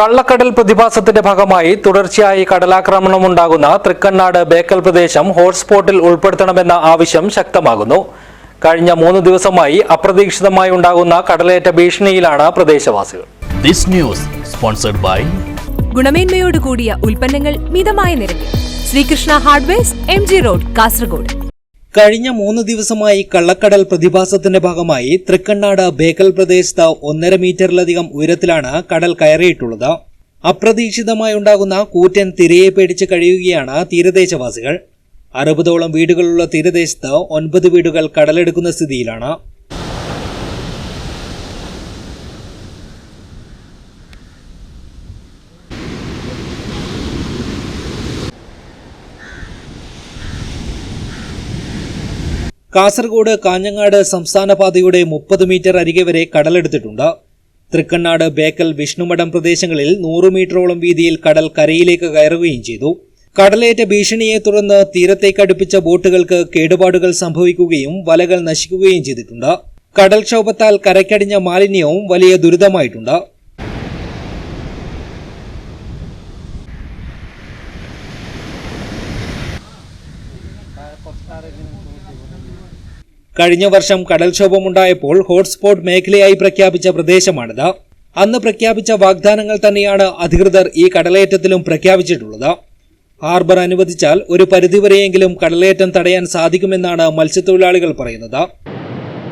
കള്ളക്കടൽ പ്രതിഭാസത്തിന്റെ ഭാഗമായി തുടർച്ചയായി കടലാക്രമണം ഉണ്ടാകുന്ന തൃക്കണ്ണാട് ബേക്കൽ പ്രദേശം ഹോട്ട്സ്പോട്ടിൽ ഉൾപ്പെടുത്തണമെന്ന ആവശ്യം ശക്തമാകുന്നു. കഴിഞ്ഞ മൂന്ന് ദിവസമായി അപ്രതീക്ഷിതമായി ഉണ്ടാകുന്ന കടലേറ്റ ഭീഷണിയിലാണ് പ്രദേശവാസികൾ. This news sponsored by ഗുണമേന്മയോട് കൂടിയ ഉൽപ്പന്നങ്ങൾ മിതമായ നിരക്കിൽ. Sreekrishna hardware M G road Kasaragod. കഴിഞ്ഞ മൂന്ന് ദിവസമായി കള്ളക്കടൽ പ്രതിഭാസത്തിന്റെ ഭാഗമായി തൃക്കണ്ണാട് ബേക്കൽ പ്രദേശത്ത് ഒന്നര മീറ്ററിലധികം ഉയരത്തിലാണ് കടൽ കയറിയിട്ടുള്ളത്. അപ്രതീക്ഷിതമായി ഉണ്ടാകുന്ന കൂറ്റൻ തിരയെ പേടിച്ച് കഴിയുകയാണ് തീരദേശവാസികൾ. അറുപതോളം വീടുകളുള്ള തീരദേശത്ത് ഒൻപത് വീടുകൾ കടലെടുക്കുന്ന സ്ഥിതിയിലാണ്. കാസർഗോഡ് കാഞ്ഞങ്ങാട് സംസ്ഥാന പാതയുടെ മുപ്പത് മീറ്റർ അരികെ വരെ കടലെടുത്തിട്ടുണ്ട്. തൃക്കണ്ണാട് ബേക്കൽ വിഷ്ണുമഠം പ്രദേശങ്ങളിൽ നൂറ് മീറ്ററോളം വീതിയിൽ കടൽ കരയിലേക്ക് കയറുകയും ചെയ്തു. കടലേറ്റ ഭീഷണിയെ തുടർന്ന് തീരത്തേക്ക് അടുപ്പിച്ച ബോട്ടുകൾക്ക് കേടുപാടുകൾ സംഭവിക്കുകയും വലകൾ നശിക്കുകയും ചെയ്തിട്ടുണ്ട്. കടൽക്ഷോഭത്താൽ കരയ്ക്കടിഞ്ഞ മാലിന്യവും വലിയ ദുരിതമായിട്ടുണ്ട്. കഴിഞ്ഞ വർഷം കടൽക്ഷോഭമുണ്ടായപ്പോൾ ഹോട്ട്സ്പോട്ട് മേഖലയായി പ്രഖ്യാപിച്ച പ്രദേശമാണിത്. അന്ന് പ്രഖ്യാപിച്ച വാഗ്ദാനങ്ങൾ തന്നെയാണ് അധികൃതർ ഈ കടലേറ്റത്തിലും പ്രഖ്യാപിച്ചിട്ടുള്ളത്. ഹാർബർ അനുവദിച്ചാൽ ഒരു പരിധിവരെയെങ്കിലും കടലേറ്റം തടയാൻ സാധിക്കുമെന്നാണ് മത്സ്യത്തൊഴിലാളികൾ പറയുന്നത്.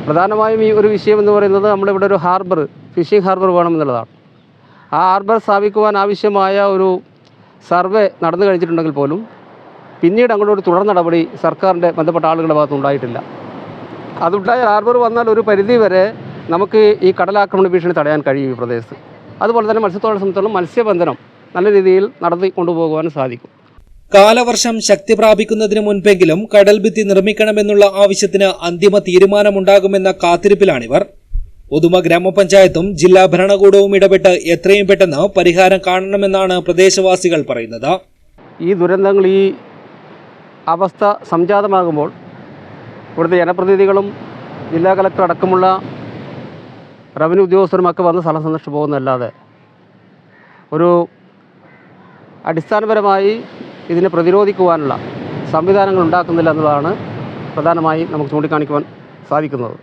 പ്രധാനമായും ഈ ഒരു വിഷയം എന്ന് പറയുന്നത് നമ്മുടെ ഇവിടെ ഒരു ഹാർബർ ഫിഷിംഗ് ഹാർബർ വേണമെന്നുള്ളതാണ്. ആ ഹാർബർ സ്ഥാപിക്കുവാൻ ആവശ്യമായ ഒരു സർവേ നടന്നു കഴിഞ്ഞിട്ടുണ്ടെങ്കിൽ പോലും പിന്നീട് അങ്ങോട്ട് ഒരു തുടർ നടപടി സർക്കാരിന്റെ ബന്ധപ്പെട്ട ആളുകളുടെ ഭാഗത്തുണ്ടായിട്ടില്ല അതുണ്ടായ ഹാർബർ വന്നാൽ ഒരു പരിധി വരെ നമുക്ക് ഈ കടലാക്രമണ ഭീഷണി തടയാൻ കഴിയും ഈ പ്രദേശത്ത്. അതുപോലെ തന്നെ മത്സ്യത്തൊഴിലാളി സംബന്ധിച്ചോളം മത്സ്യബന്ധനം നല്ല രീതിയിൽ നടത്തി കൊണ്ടുപോകുവാനും സാധിക്കും. കാലവർഷം ശക്തി പ്രാപിക്കുന്നതിന് മുൻപെങ്കിലും കടൽഭിത്തി നിർമ്മിക്കണമെന്നുള്ള ആവശ്യത്തിന് അന്തിമ തീരുമാനമുണ്ടാകുമെന്ന കാത്തിരിപ്പിലാണിവർ. ഉദുമ ഗ്രാമപഞ്ചായത്തും ജില്ലാ ഭരണകൂടവും ഇടപെട്ട് എത്രയും പെട്ടെന്ന് പരിഹാരം കാണണമെന്നാണ് പ്രദേശവാസികൾ പറയുന്നത്. ഈ ദുരന്തങ്ങൾ ഈ അവസ്ഥ സംജാതമാകുമ്പോൾ ഇവിടുത്തെ ജനപ്രതിനിധികളും ജില്ലാ കലക്ടർ അടക്കമുള്ള റവന്യൂ ഉദ്യോഗസ്ഥരുമൊക്കെ വന്ന് സ്ഥലം സന്ദർശിച്ച് പോകുന്നതല്ലാതെ ഒരു അടിസ്ഥാനപരമായി ഇതിനെ പ്രതിരോധിക്കുവാനുള്ള സംവിധാനങ്ങൾ ഉണ്ടാക്കുന്നില്ല എന്നുള്ളതാണ് പ്രധാനമായി നമുക്ക് ചൂണ്ടിക്കാണിക്കുവാൻ സാധിക്കുന്നത്.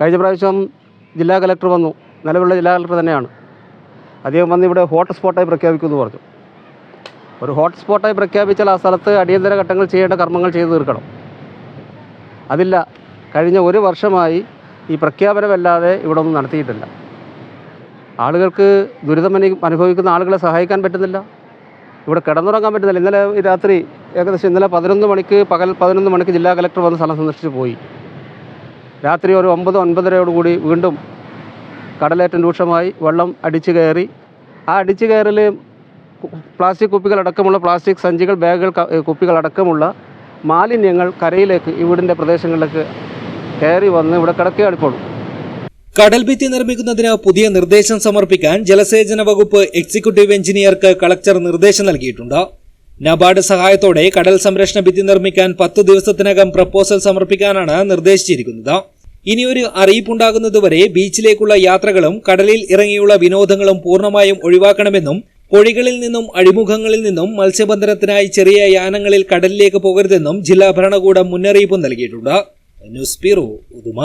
കഴിഞ്ഞ പ്രാവശ്യം ജില്ലാ കലക്ടർ വന്നു. നിലവിലുള്ള ജില്ലാ കലക്ടർ തന്നെയാണ്. അദ്ദേഹം വന്ന് ഇവിടെ ഹോട്ട് ഹോട്ട്സ്പോട്ടായി പ്രഖ്യാപിക്കുമെന്ന് പറഞ്ഞു. ഒരു ഹോട്ട്സ്പോട്ടായി പ്രഖ്യാപിച്ചാൽ ആ സ്ഥലത്ത് അടിയന്തര ഘട്ടങ്ങൾ ചെയ്യേണ്ട കർമ്മങ്ങൾ ചെയ്തു തീർക്കണം. അതില്ല. കഴിഞ്ഞ ഒരു വർഷമായി ഈ പ്രഖ്യാപനമല്ലാതെ ഇവിടെ ഒന്നും നടത്തിയിട്ടില്ല. ആളുകൾക്ക് ദുരിതം അനുഭവിക്കുന്ന ആളുകളെ സഹായിക്കാൻ പറ്റുന്നില്ല. ഇവിടെ കിടന്നുറങ്ങാൻ പറ്റുന്നില്ല. ഇന്നലെ രാത്രി ഏകദേശം ഇന്നലെ പതിനൊന്ന് മണിക്ക് പകൽ പതിനൊന്ന് മണിക്ക് ജില്ലാ കലക്ടർ വന്ന് സ്ഥലം സന്ദർശിച്ച് പോയി. രാത്രി ഒരു ഒമ്പത് ഒൻപതരയോടുകൂടി വീണ്ടും കടലേറ്റം രൂക്ഷമായി വെള്ളം അടിച്ചു കയറി. ആ അടിച്ചു കയറൽ പ്ലാസ്റ്റിക് കുപ്പികളടക്കമുള്ള പ്ലാസ്റ്റിക് സഞ്ചികൾ ബാഗുകൾ കുപ്പികളടക്കമുള്ള മാലിന്യങ്ങൾ കരയിലേക്ക് ഇവിടിന്റെ വീടിന്റെ പ്രദേശങ്ങളിലേക്ക് കയറി വന്ന് ഇവിടെ കിടക്കുകയാണ് ഇപ്പോൾ. കടൽഭിത്തി നിർമ്മിക്കുന്നതിന് പുതിയ നിർദ്ദേശം സമർപ്പിക്കാൻ ജലസേചന വകുപ്പ് എക്സിക്യൂട്ടീവ് എഞ്ചിനീയർക്ക് കളക്ടർ നിർദ്ദേശം നൽകിയിട്ടുണ്ട്. നബാർഡ് സഹായത്തോടെ കടൽ സംരക്ഷണ ഭിത്തി നിർമ്മിക്കാൻ പത്ത് ദിവസത്തിനകം പ്രപ്പോസൽ സമർപ്പിക്കാനാണ് നിർദ്ദേശിച്ചിരിക്കുന്നത്. ഇനിയൊരു അറിയിപ്പുണ്ടാകുന്നതുവരെ ബീച്ചിലേക്കുള്ള യാത്രകളും കടലിൽ ഇറങ്ങിയുള്ള വിനോദങ്ങളും പൂർണമായും ഒഴിവാക്കണമെന്നും പൊഴികളിൽ നിന്നും അഴിമുഖങ്ങളിൽ നിന്നും മത്സ്യബന്ധനത്തിനായി ചെറിയ യാനങ്ങളിൽ കടലിലേക്ക് പോകരുതെന്നും ജില്ലാ ഭരണകൂടം മുന്നറിയിപ്പ് നൽകിയിട്ടുണ്ട്. News bureau Uduma.